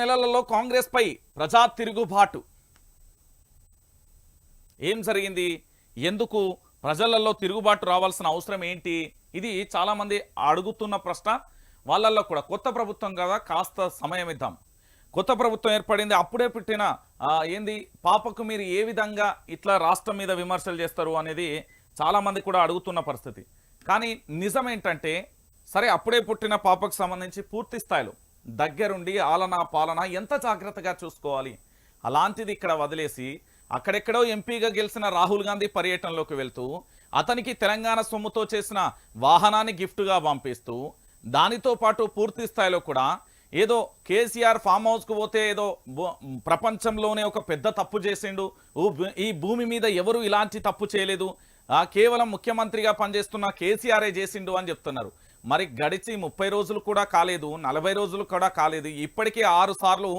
నెలలలో కాంగ్రెస్ పై ప్రజా తిరుగుబాటు. ఏం జరిగింది? ఎందుకు ప్రజలలో తిరుగుబాటు రావాల్సిన అవసరం ఏంటి? ఇది చాలామంది అడుగుతున్న ప్రశ్న. వాళ్ళల్లో కూడా కొత్త ప్రభుత్వం కదా కాస్త సమయం ఇద్దాం. కొత్త ప్రభుత్వం ఏర్పడింది అప్పుడే పుట్టిన ఏంది? పాపకు మీరు ఏ విధంగా ఇట్లా రాష్ట్రం మీద విమర్శలు చేస్తారు అనేది చాలా మంది కూడా అడుగుతున్న పరిస్థితి. కానీ నిజం ఏంటంటే సరే అప్పుడే పుట్టిన పాపకు సంబంధించి పూర్తి స్థాయిలో దగ్గరుండి ఆలన పాలన ఎంత జాగ్రత్తగా చూసుకోవాలి? అలాంటిది ఇక్కడ వదిలేసి అక్కడెక్కడో ఎంపీగా గెలిచిన రాహుల్ గాంధీ పర్యటనలోకి వెళ్తూ అతనికి తెలంగాణ సొమ్ముతో చేసిన వాహనాన్ని గిఫ్ట్గా పంపిస్తూ దానితో పాటు పూర్తి స్థాయిలో కూడా ఏదో కేసీఆర్ ఫామ్ హౌస్కు పోతే ఏదో ప్రపంచంలోనే ఒక పెద్ద తప్పు చేసిండు. ఈ భూమి మీద ఎవరు ఇలాంటి తప్పు చేయలేదు. కేవలం ముఖ్యమంత్రిగా పనిచేస్తున్న కేసీఆరే చేసిండు అని చెప్తున్నారు. మరి గడిచి ముప్పై రోజులు కూడా కాలేదు నలభై రోజులు కూడా కాలేదు. ఇప్పటికే ఆరు సార్లు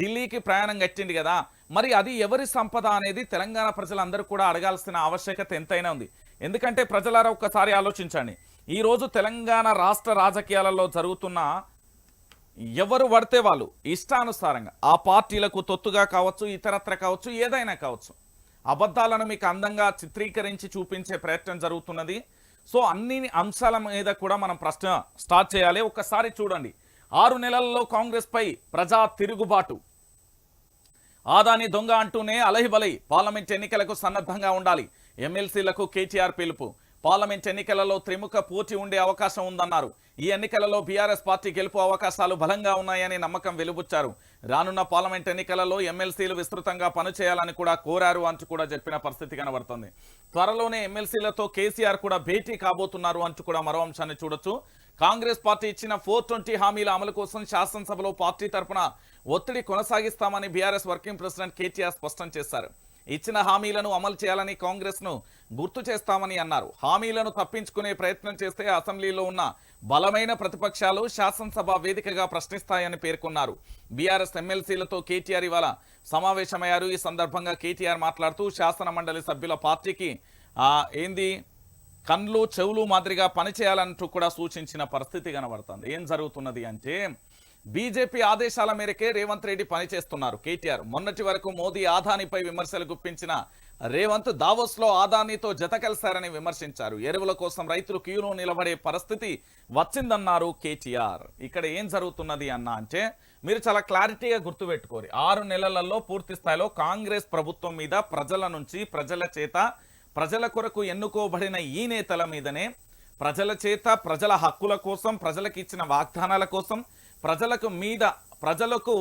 ఢిల్లీకి ప్రయాణం కట్టింది కదా. మరి అది ఎవరి సంపద అనేది తెలంగాణ ప్రజలందరూ కూడా అడగాల్సిన ఆవశ్యకత ఎంతైనా ఉంది. ఎందుకంటే ప్రజలారా ఒక్కసారి ఆలోచించండి. ఈ రోజు తెలంగాణ రాష్ట్ర రాజకీయాలలో జరుగుతున్న ఎవరు పడితే వాళ్ళు ఇష్టానుసారంగా ఆ పార్టీలకు తొత్తుగా కావచ్చు ఇతరత్ర కావచ్చు ఏదైనా కావచ్చు అబద్ధాలను మీకు అందంగా చిత్రీకరించి చూపించే ప్రయత్నం జరుగుతున్నది. సో అన్ని అంశాల మీద కూడా మనం ప్రశ్న స్టార్ట్ చేయాలి. ఒక్కసారి చూడండి. ఆరు నెలల్లో కాంగ్రెస్ పై ప్రజా తిరుగుబాటు. ఆదాని దొంగ అంటూనే అలహిబలై పార్లమెంట్ ఎన్నికలకు సన్నద్ధంగా ఉండాలి. ఎమ్మెల్సీలకు కేటీఆర్ పిలుపు. పార్లమెంట్ ఎన్నికలలో త్రిముఖ పోటీ ఉండే అవకాశం ఉందన్నారు. ఈ ఎన్నికలలో బీఆర్ఎస్ పార్టీ గెలుపు అవకాశాలు బలంగా ఉన్నాయని నమ్మకం వెలుబుచ్చారు. రానున్న పార్లమెంట్ ఎన్నికలలో ఎమ్మెల్సీలు విస్తృతంగా పనిచేయాలని కూడా కోరారు అంటూ కూడా చెప్పిన పరిస్థితి కనబడుతుంది. త్వరలోనే ఎమ్మెల్సీలతో కేసీఆర్ కూడా భేటీ కాబోతున్నారు అంటూ కూడా మరో అంశాన్ని చూడొచ్చు. కాంగ్రెస్ పార్టీ ఇచ్చిన ఫోర్ ట్వంటీ హామీల అమలు కోసం శాసనసభలో పార్టీ తరపున ఒత్తిడి కొనసాగిస్తామని బీఆర్ఎస్ వర్కింగ్ ప్రెసిడెంట్ కేటీఆర్ స్పష్టం చేశారు. ఇచ్చిన హామీలను అమలు చేయాలని కాంగ్రెస్ను గుర్తు చేస్తామని అన్నారు. హామీలను తప్పించుకునే ప్రయత్నం చేస్తే అసెంబ్లీలో ఉన్న బలమైన ప్రతిపక్షాలు శాసనసభ వేదికగా ప్రశ్నిస్తాయని పేర్కొన్నారు. బీఆర్ఎస్ ఎమ్మెల్సీలతో కేటీఆర్ ఇవాళ సమావేశమయ్యారు. ఈ సందర్భంగా కేటీఆర్ మాట్లాడుతూ శాసన మండలి సభ్యుల పార్టీకి ఆ, ఏంది కండ్లు చెవులు మాదిరిగా పనిచేయాలంటూ కూడా సూచించిన పరిస్థితి కనబడుతుంది. ఏం జరుగుతున్నది అంటే బీజేపీ ఆదేశాల మేరకే రేవంత్ రెడ్డి పనిచేస్తున్నారు కేటీఆర్. మొన్నటి వరకు మోదీ ఆదానిపై విమర్శలు గుప్పించిన రేవంత్ దావోస్లో ఆదానీతో ఆదానితో జత కలిశారని విమర్శించారు. ఎరువుల కోసం రైతులు క్యూలో నిలబడే పరిస్థితి వచ్చిందన్నారు కేటీఆర్. ఇక్కడ ఏం జరుగుతున్నది అన్న అంటే మీరు చాలా క్లారిటీగా గుర్తుపెట్టుకోరు. ఆరు నెలలలో పూర్తి స్థాయిలో కాంగ్రెస్ ప్రభుత్వం మీద ప్రజల నుంచి ప్రజల చేత ప్రజల కొరకు ఎన్నుకోబడిన ఈ నేతల మీదనే ప్రజల చేత ప్రజల హక్కుల కోసం ప్రజలకు ఇచ్చిన వాగ్దానాల కోసం ప్రజలకు మీద ప్రజలకు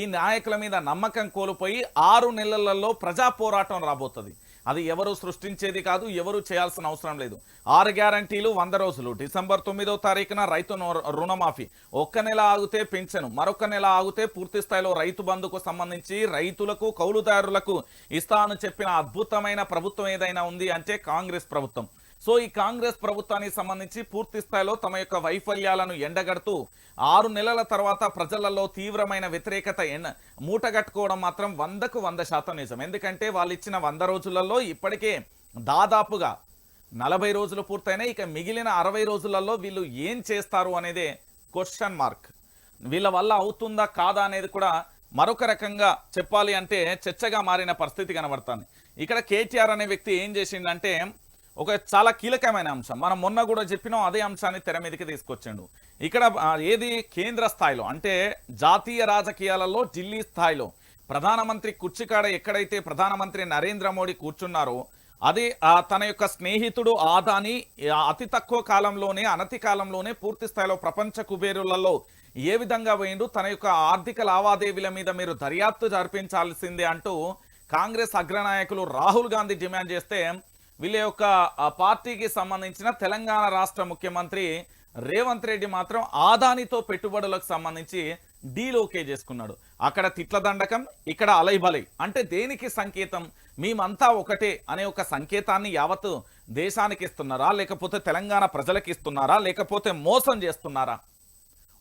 ఈ నాయకుల మీద నమ్మకం కోల్పోయి ఆరు నెలలలో ప్రజా పోరాటం రాబోతుంది. అది ఎవరు సృష్టించేది కాదు ఎవరు చేయాల్సిన అవసరం లేదు. ఆరు గ్యారంటీలు వంద రోజులు. డిసెంబర్ తొమ్మిదో తారీఖున రైతు రుణమాఫీ. ఒక్క నెల ఆగితే పెన్షన్ మరొక నెల ఆగితే పూర్తి స్థాయిలో రైతు బంధుకు సంబంధించి రైతులకు కౌలుదారులకు ఇస్తా అని చెప్పిన అద్భుతమైన ప్రభుత్వం ఏదైనా ఉంది అంటే కాంగ్రెస్ ప్రభుత్వం. సో ఈ కాంగ్రెస్ ప్రభుత్వానికి సంబంధించి పూర్తి స్థాయిలో తమ యొక్క వైఫల్యాలను ఎండగడుతూ ఆరు నెలల తర్వాత ప్రజలలో తీవ్రమైన వ్యతిరేకత ఎండ మూటగట్టుకోవడం మాత్రం వందకు వంద శాతం నిజం. ఎందుకంటే వాళ్ళు ఇచ్చిన వంద రోజులలో ఇప్పటికే దాదాపుగా నలభై రోజులు పూర్తయినాయి. ఇక మిగిలిన అరవై రోజులలో వీళ్ళు ఏం చేస్తారు అనేదే క్వశ్చన్ మార్క్ వీళ్ళ వల్ల అవుతుందా కాదా అనేది కూడా మరొక రకంగా చెప్పాలి అంటే చర్చగా మారిన పరిస్థితి కనబడుతుంది. ఇక్కడ కేటీఆర్ అనే వ్యక్తి ఏం చేసిండంటే ఒక చాలా కీలకమైన అంశం. మనం మొన్న కూడా చెప్పినాం అదే అంశాన్ని తెర మీదకి తీసుకొచ్చిండు. ఇక్కడ ఏది కేంద్ర స్థాయిలో? అంటే జాతీయ రాజకీయాలలో ఢిల్లీ స్థాయిలో ప్రధానమంత్రి కుర్చీకాడ ఎక్కడైతే ప్రధానమంత్రి నరేంద్ర మోడీ కూర్చున్నారో అది తన యొక్క స్నేహితుడు ఆదాని అతి తక్కువ కాలంలోనే అనతి కాలంలోనే పూర్తి స్థాయిలో ప్రపంచ కుబేరులలో ఏ విధంగా పోయిండు తన యొక్క ఆర్థిక లావాదేవీల మీద మీరు దర్యాప్తు జరిపించాల్సిందే అంటూ కాంగ్రెస్ అగ్రనాయకులు రాహుల్ గాంధీ డిమాండ్ చేస్తే వీళ్ళ యొక్క పార్టీకి సంబంధించిన తెలంగాణ రాష్ట్ర ముఖ్యమంత్రి రేవంత్ రెడ్డి మాత్రం ఆదానితో పెట్టుబడులకు సంబంధించి డీల్ ఓకే చేసుకున్నాడు. అక్కడ తిట్ల దండకం ఇక్కడ అలైబలై. అంటే దేనికి సంకేతం? మేమంతా ఒకటే అనే ఒక సంకేతాన్ని యావత్ దేశానికి ఇస్తున్నారా? లేకపోతే తెలంగాణ ప్రజలకు ఇస్తున్నారా? లేకపోతే మోసం చేస్తున్నారా?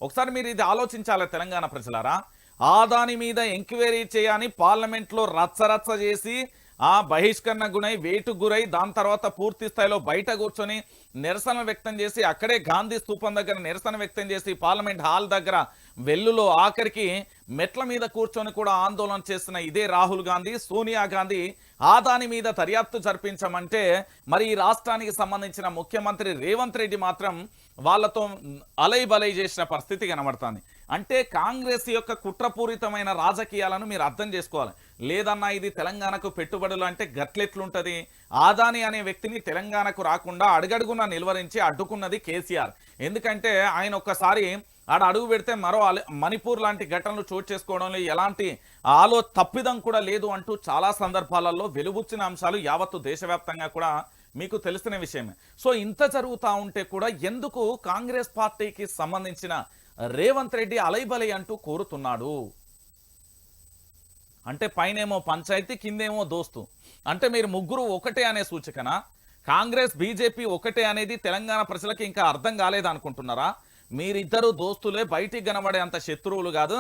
ఒకసారి మీరు ఇది ఆలోచించాలి తెలంగాణ ప్రజలారా. ఆదాని మీద ఎంక్వైరీ చేయని పార్లమెంట్లో రచ్చరచ్చ చేసి ఆ బహిష్కరణ గురై వేటు గురై దాని తర్వాత పూర్తి స్థాయిలో బయట కూర్చొని నిరసన వ్యక్తం చేసి అక్కడే గాంధీ స్థూపం దగ్గర నిరసన వ్యక్తం చేసి పార్లమెంట్ హాల్ దగ్గర వెల్లులో ఆఖరికి మెట్ల మీద కూర్చొని కూడా ఆందోళన చేసిన ఇదే రాహుల్ గాంధీ సోనియా గాంధీ ఆదాని మీద దర్యాప్తు జరిపించమంటే మరి ఈ రాష్ట్రానికి సంబంధించిన ముఖ్యమంత్రి రేవంత్ రెడ్డి మాత్రం వాళ్ళతో అలై బలై చేసిన పరిస్థితి కనబడుతుంది. అంటే కాంగ్రెస్ యొక్క కుట్రపూరితమైన రాజకీయాలను మీరు అర్థం చేసుకోవాలి. లేదన్నా ఇది తెలంగాణకు పెట్టుబడులు అంటే గట్లెట్లుంటది? ఆదాని అనే వ్యక్తిని తెలంగాణకు రాకుండా అడుగడుగున నిలువరించి అడ్డుకున్నది కేసీఆర్. ఎందుకంటే ఆయన ఒక్కసారి ఆడ అడుగు పెడితే మరో మణిపూర్ లాంటి ఘటనలు చోటు చేసుకోవడంలో ఎలాంటి ఆలో తప్పిదం కూడా లేదు అంటూ చాలా సందర్భాలలో వెలుబుచ్చిన అంశాలు యావత్తు దేశవ్యాప్తంగా కూడా మీకు తెలిసిన విషయమే. సో ఇంత జరుగుతూ ఉంటే కూడా ఎందుకు కాంగ్రెస్ పార్టీకి సంబంధించిన రేవంత్ రెడ్డి అలైబలై అంటూ కోరుతున్నాడు. అంటే పైనేమో పంచాయతీ కిందేమో దోస్తు. అంటే మీరు ముగ్గురు ఒకటే అనే సూచికన? కాంగ్రెస్ బీజేపీ ఒకటే అనేది తెలంగాణ ప్రజలకు ఇంకా అర్థం కాలేదనుకుంటున్నారా మీరిద్దరు దోస్తులే బయటికి కనబడే అంత శత్రువులు కాదు.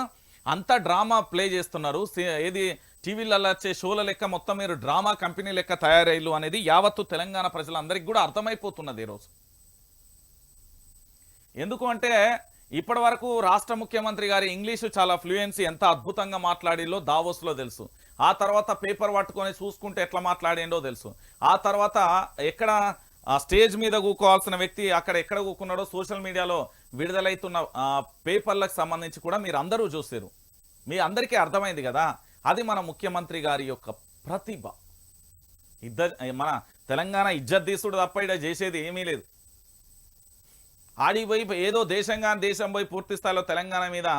అంత డ్రామా ప్లే చేస్తున్నారు. ఏది టీవీలలో వచ్చే షోల లెక్క మొత్తం మీరు డ్రామా కంపెనీ లెక్క తయారయ్యలు అనేది యావత్తు తెలంగాణ ప్రజలందరికీ కూడా అర్థమైపోతున్నది ఈరోజు. ఎందుకు అంటే ఇప్పటి వరకు రాష్ట్ర ముఖ్యమంత్రి గారి ఇంగ్లీషు చాలా ఫ్లూయెన్సీ ఎంత అద్భుతంగా మాట్లాడిలో దావోస్లో తెలుసు. ఆ తర్వాత పేపర్ పట్టుకొని చూసుకుంటే ఎట్లా మాట్లాడిండో తెలుసు. ఆ తర్వాత ఎక్కడ స్టేజ్ మీద కూకోవాల్సిన వ్యక్తి అక్కడ ఎక్కడ కూకున్నాడో సోషల్ మీడియాలో విడుదలైతున్న ఆ, పేపర్లకు సంబంధించి కూడా మీరు అందరూ చూసారు. మీ అందరికీ అర్థమైంది కదా? అది మన ముఖ్యమంత్రి గారి యొక్క ప్రతిభ. ఇద్దరు మన తెలంగాణ ఇజ్జత్ తీసుడు తప్ప ఇక్కడ చేసేది ఏమీ లేదు. ఆడికి ఏదో దేశంగా దేశం పోయి పూర్తి స్థాయిలో తెలంగాణ మీద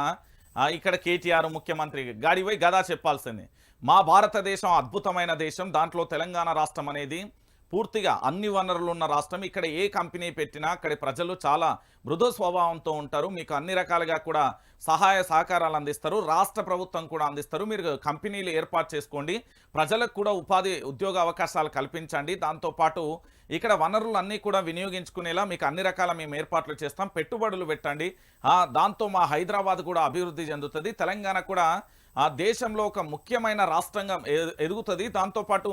ఇక్కడ కేటీఆర్ ముఖ్యమంత్రి గాడిపోయి గదా చెప్పాల్సింది. మా భారతదేశం అద్భుతమైన దేశం దాంట్లో తెలంగాణ రాష్ట్రం అనేది పూర్తిగా అన్ని వనరులు ఉన్న రాష్ట్రం. ఇక్కడ ఏ కంపెనీ పెట్టినా అక్కడి ప్రజలు చాలా మృదు స్వభావంతో ఉంటారు. మీకు అన్ని రకాలుగా కూడా సహాయ సహకారాలు అందిస్తారు. రాష్ట్ర ప్రభుత్వం కూడా అందిస్తారు. మీరు కంపెనీలు ఏర్పాటు చేసుకోండి. ప్రజలకు కూడా ఉపాధి ఉద్యోగ అవకాశాలు కల్పించండి. దాంతోపాటు ఇక్కడ వనరులు అన్నీ కూడా వినియోగించుకునేలా మీకు అన్ని రకాల మేము ఏర్పాట్లు చేస్తాం. పెట్టుబడులు పెట్టండి. దాంతో మా హైదరాబాద్ కూడా అభివృద్ధి చెందుతుంది. తెలంగాణ కూడా ఆ దేశంలో ఒక ముఖ్యమైన రాష్ట్రంగా ఎదుగుతుంది. దాంతోపాటు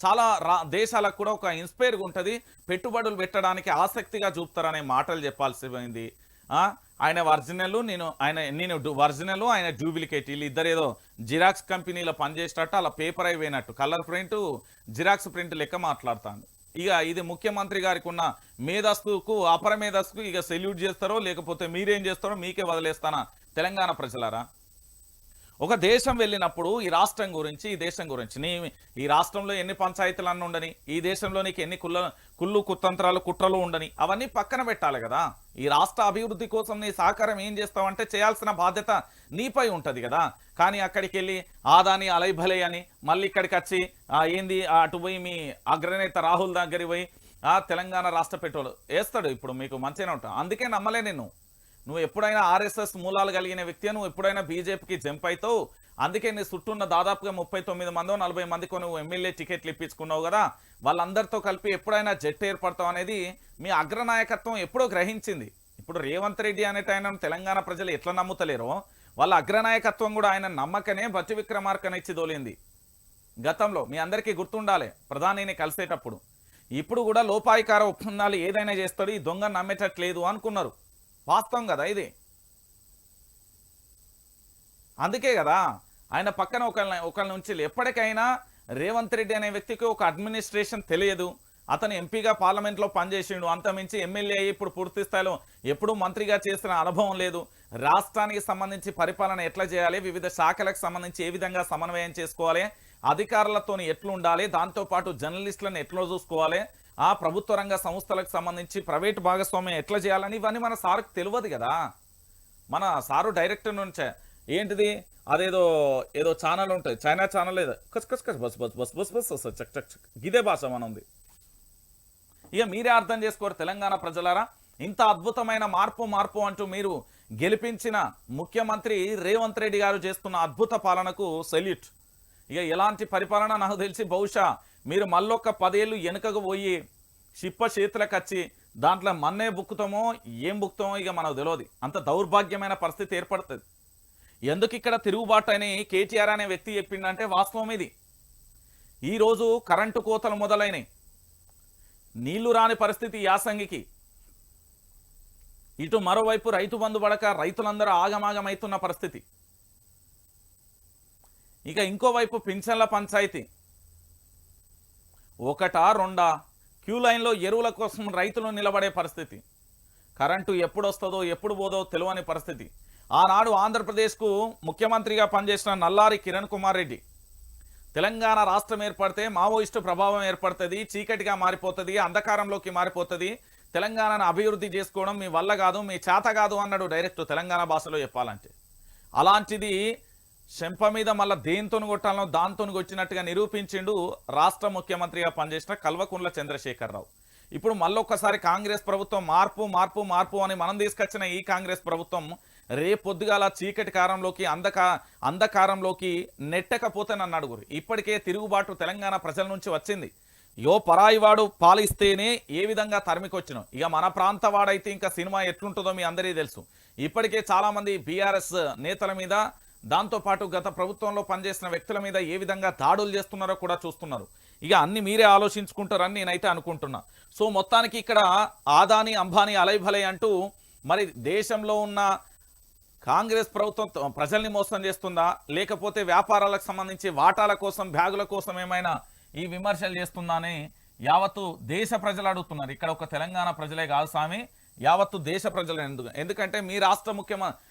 చాలా రా దేశాలకు కూడా ఒక ఇన్స్పైర్గా ఉంటుంది. పెట్టుబడులు పెట్టడానికి ఆసక్తిగా చూపుతారనే మాటలు చెప్పాల్సి పోయింది ఆ, ఆయన ఒరిజినల్ నేను ఆయన నేను ఒరిజినల్ ఆయన డూప్లికేట్. వీళ్ళు ఇద్దరు ఏదో జిరాక్స్ కంపెనీలో పనిచేసేటట్టు అలా పేపర్ అయిపోయినట్టు కలర్ ప్రింట్ జిరాక్స్ ప్రింట్ లెక్క మాట్లాడుతాను ఇక ఇది ముఖ్యమంత్రి గారికి ఉన్న మేధస్సుకు అపర మేధస్సుకు ఇక సెల్యూట్ చేస్తారో లేకపోతే మీరేం చేస్తారో మీకే వదిలేస్తానా తెలంగాణ ప్రజలారా? ఒక దేశం వెళ్ళినప్పుడు ఈ రాష్ట్రం గురించి ఈ దేశం గురించి నీ ఈ రాష్ట్రంలో ఎన్ని పంచాయతీలు అన్న ఉండని ఈ దేశంలో నీకు ఎన్ని కుల్ల కుళ్ళు కుతంత్రాలు కుట్రలు ఉండని అవన్నీ పక్కన పెట్టాలి కదా. ఈ రాష్ట్ర అభివృద్ధి కోసం నీ సహకారం ఏం చేస్తావంటే చేయాల్సిన బాధ్యత నీపై ఉంటది కదా. కానీ అక్కడికి వెళ్ళి ఆదాని అలైభలే అని మళ్ళీ ఇక్కడికి వచ్చి ఏంది అటు పోయి మీ అగ్రనేత రాహుల్ దగ్గరికి పోయి ఆ తెలంగాణ రాష్ట్ర పెట్రోల్ వేస్తాడు. ఇప్పుడు మీకు మంచిగానే ఉంటాం. అందుకే నమ్మలే నేను నువ్వు ఎప్పుడైనా ఆర్ఎస్ఎస్ మూలాలు కలిగిన వ్యక్తి నువ్వు ఎప్పుడైనా బీజేపీకి జంప్ అవుతావు? అందుకే నీ చుట్టూ ఉన్న దాదాపుగా ముప్పై తొమ్మిది మందో నలభై మందికో నువ్వు ఎమ్మెల్యే టికెట్లు ఇప్పించుకున్నావు కదా? వాళ్ళందరితో కలిపి ఎప్పుడైనా జట్టు ఏర్పడతావు అనేది మీ అగ్రనాయకత్వం ఎప్పుడో గ్రహించింది. ఇప్పుడు రేవంత్ రెడ్డి అనేట ఆయన తెలంగాణ ప్రజలు ఎట్లా నమ్ముతలేరో వాళ్ళ అగ్రనాయకత్వం కూడా ఆయన నమ్మకనే బట్టి విక్రమార్కనిచ్చి దోలింది. గతంలో మీ అందరికీ గుర్తుండాలి ప్రధానిని కలిసేటప్పుడు. ఇప్పుడు కూడా లోపాయికార ఒప్పందాలు ఏదైనా చేస్తాడు ఈ దొంగ నమ్మేటట్లేదు అనుకున్నారు. వాస్తవం కదా ఇది. అందుకే కదా ఆయన పక్కన ఒకళ్ళని ఒకళ్ళని ఉంచి ఎప్పటికైనా రేవంత్ రెడ్డి అనే వ్యక్తికి ఒక అడ్మినిస్ట్రేషన్ తెలియదు. అతను ఎంపీగా పార్లమెంట్లో పనిచేసిండు. అంతమించి ఎమ్మెల్యే అయ్యి ఇప్పుడు పూర్తి స్థాయిలో ఎప్పుడూ మంత్రిగా చేసిన అనుభవం లేదు. రాష్ట్రానికి సంబంధించి పరిపాలన ఎట్లా చేయాలి? వివిధ శాఖలకు సంబంధించి ఏ విధంగా సమన్వయం చేసుకోవాలి? అధికారులతో ఎట్లుండాలి? దాంతోపాటు జర్నలిస్టులను ఎట్లా చూసుకోవాలి? ఆ ప్రభుత్వ రంగ సంస్థలకు సంబంధించి ప్రైవేట్ భాగస్వామ్యం ఎట్లా చేయాలని ఇవన్నీ మన సార్కు తెలియదు కదా. మన సారు డైరెక్టర్ నుంచే. ఏంటిది? అదేదో ఏదో ఛానల్ ఉంటుంది. చైనా ఛానల్ ఏదో. కస్ కస్ కస్ బస్ బస్ బస్ బస్ బస్ బస్ చక్ చక్ చక్. ఇదే భాష మనది ఇక మీరే అర్థం చేసుకోరు తెలంగాణ ప్రజలారా. ఇంత అద్భుతమైన మార్పు మార్పు అంటూ మీరు గెలిపించిన ముఖ్యమంత్రి రేవంత్ రెడ్డి గారు చేస్తున్న అద్భుత పాలనకు సెల్యూట్. ఇక ఎలాంటి పరిపాలన? నాకు తెలిసి బహుశా మీరు మళ్ళొక్క పదేళ్ళు వెనుకకు పోయి షిప్ప చేతులకు వచ్చి దాంట్లో మన్నే బుక్కుతామో ఏం బుక్కుతామో ఇక మనకు తెలియదు అంత దౌర్భాగ్యమైన పరిస్థితి ఏర్పడుతుంది. ఎందుకు ఇక్కడ తిరుగుబాటు అని కేటీఆర్ అనే వ్యక్తి చెప్పిండంటే వాస్తవం ఇది. ఈరోజు కరెంటు కోతలు మొదలైనవి నీళ్ళు రాని పరిస్థితి యాసంగికి. ఇటు మరోవైపు రైతు బంధు పడక రైతులందరూ ఆగమాగమవుతున్న పరిస్థితి. ఇక ఇంకోవైపు పింఛన్ల పంచాయతీ. ఒకటా రెండా? క్యూ లైన్లో ఎరువుల కోసం రైతులు నిలబడే పరిస్థితి. కరెంటు ఎప్పుడు వస్తుందో ఎప్పుడు పోదో తెలియని పరిస్థితి. ఆనాడు ఆంధ్రప్రదేశ్కు ముఖ్యమంత్రిగా పనిచేసిన నల్లారి కిరణ్ కుమార్ రెడ్డి. తెలంగాణ రాష్ట్రం ఏర్పడితే మావోయిస్టు ప్రభావం ఏర్పడుతుంది చీకటిగా మారిపోతుంది అంధకారంలోకి మారిపోతుంది. తెలంగాణను అభివృద్ధి చేసుకోవడం మీ వల్ల కాదు మీ చేత కాదు అన్నాడు డైరెక్ట్ తెలంగాణ భాషలో చెప్పాలంటే. అలాంటిది శంప మీద మళ్ళా దేంతో కొట్టాలనో దాంతో వచ్చినట్టుగా నిరూపించిండు రాష్ట్ర ముఖ్యమంత్రిగా పనిచేసిన కల్వకుంట్ల చంద్రశేఖరరావు. ఇప్పుడు మళ్ళొక్కసారి కాంగ్రెస్ ప్రభుత్వం మార్పు మార్పు మార్పు అని మనం తీసుకొచ్చిన ఈ కాంగ్రెస్ ప్రభుత్వం రేపొద్దుగాల చీకటి కారంలోకి అందక అంధకారంలోకి నెట్టకపోతేనని అడుగురు ఇప్పటికే తిరుగుబాటు తెలంగాణ ప్రజల నుంచి వచ్చింది. యో పరాయివాడు పాలిస్తేనే ఏ విధంగా తరిమికొచ్చినాం. ఇక మన ప్రాంత వాడైతే ఇంకా సినిమా ఎట్లుంటుందో మీ అందరికీ తెలుసు. ఇప్పటికే చాలామంది బీఆర్ఎస్ నేతల మీద దాంతోపాటు గత ప్రభుత్వంలో పనిచేసిన వ్యక్తుల మీద ఏ విధంగా దాడులు చేస్తున్నారో కూడా చూస్తున్నారు. ఇక అన్ని మీరే ఆలోచించుకుంటారని నేనైతే అనుకుంటున్నా. సో మొత్తానికి ఇక్కడ ఆదాని అంబానీ అలైభలై అంటూ మరి దేశంలో ఉన్న కాంగ్రెస్ ప్రభుత్వం ప్రజల్ని మోసం చేస్తుందా? లేకపోతే వ్యాపారాలకు సంబంధించి వాటాల కోసం బ్యాగుల కోసం ఏమైనా ఈ విమర్శలు చేస్తుందా అని యావత్తు దేశ ప్రజలు అడుగుతున్నారు. ఇక్కడ ఒక తెలంగాణ ప్రజలే కాదు స్వామి యావత్తు దేశ ప్రజలు ఎందుకంటే మీ రాష్ట్ర ముఖ్యమంత్రి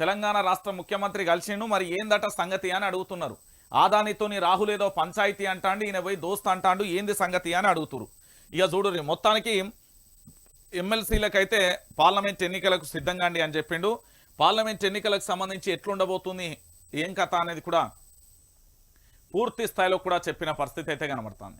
తెలంగాణ రాష్ట్ర ముఖ్యమంత్రి కలిసిండు మరి ఏందట సంగతి అని అడుగుతున్నారు. ఆదానితోని రాహుల్ ఏదో పంచాయతీ అంటాండు ఈయన పోయి దోస్త్ అంటాండు ఏంది సంగతి అని అడుగుతురు. ఇక చూడు మొత్తానికి ఎమ్మెల్సీలకైతే పార్లమెంట్ ఎన్నికలకు సిద్ధంగా అండి అని చెప్పిండు. పార్లమెంట్ ఎన్నికలకు సంబంధించి ఎట్లుండబోతుంది ఏం కథ అనేది కూడా పూర్తి స్థాయిలో కూడా చెప్పిన పరిస్థితి అయితే కనబడుతుంది.